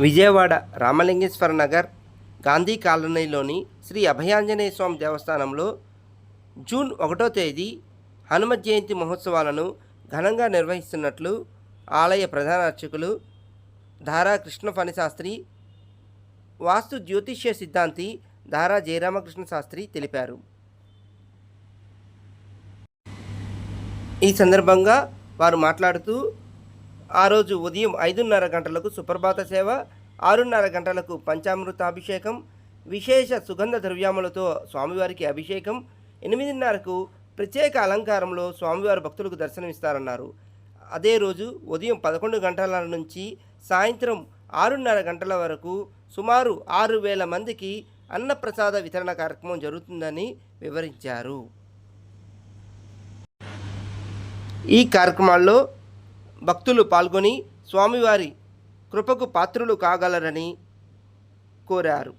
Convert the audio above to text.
విజయవాడ రామలింగేశ్వర నగర్ గాంధీ కాలనీలోని శ్రీ అభయాంజనేయ స్వామి దేవస్థానంలో జూన్ ఒకటో తేదీ హనుమ జయంతి మహోత్సవాలను ఘనంగా నిర్వహిస్తున్నట్లు ఆలయ ప్రధాన అర్చకులు ధారా కృష్ణఫణి శాస్త్రి వాస్తు జ్యోతిష్య సిద్ధాంతి ధారా జయరామకృష్ణ శాస్త్రి తెలిపారు. ఈ సందర్భంగా వారు మాట్లాడుతూ ఆ రోజు ఉదయం ఐదున్నర గంటలకు సుప్రభాత సేవ ఆరున్నర గంటలకు పంచామృతాభిషేకం విశేష సుగంధ ద్రవ్యములతో స్వామివారికి అభిషేకం ఎనిమిదిన్నరకు ప్రత్యేక అలంకారంలో స్వామివారి భక్తులకు దర్శనమిస్తారన్నారు. అదే రోజు ఉదయం పదకొండు గంటల నుంచి సాయంత్రం ఆరున్నర గంటల వరకు సుమారు ఆరు వేల మందికి అన్నప్రసాద వితరణ కార్యక్రమం జరుగుతుందని వివరించారు. ఈ కార్యక్రమాల్లో భక్తులు పాల్గొని స్వామివారి కృపకు పాత్రులు కాగలరని కోరారు.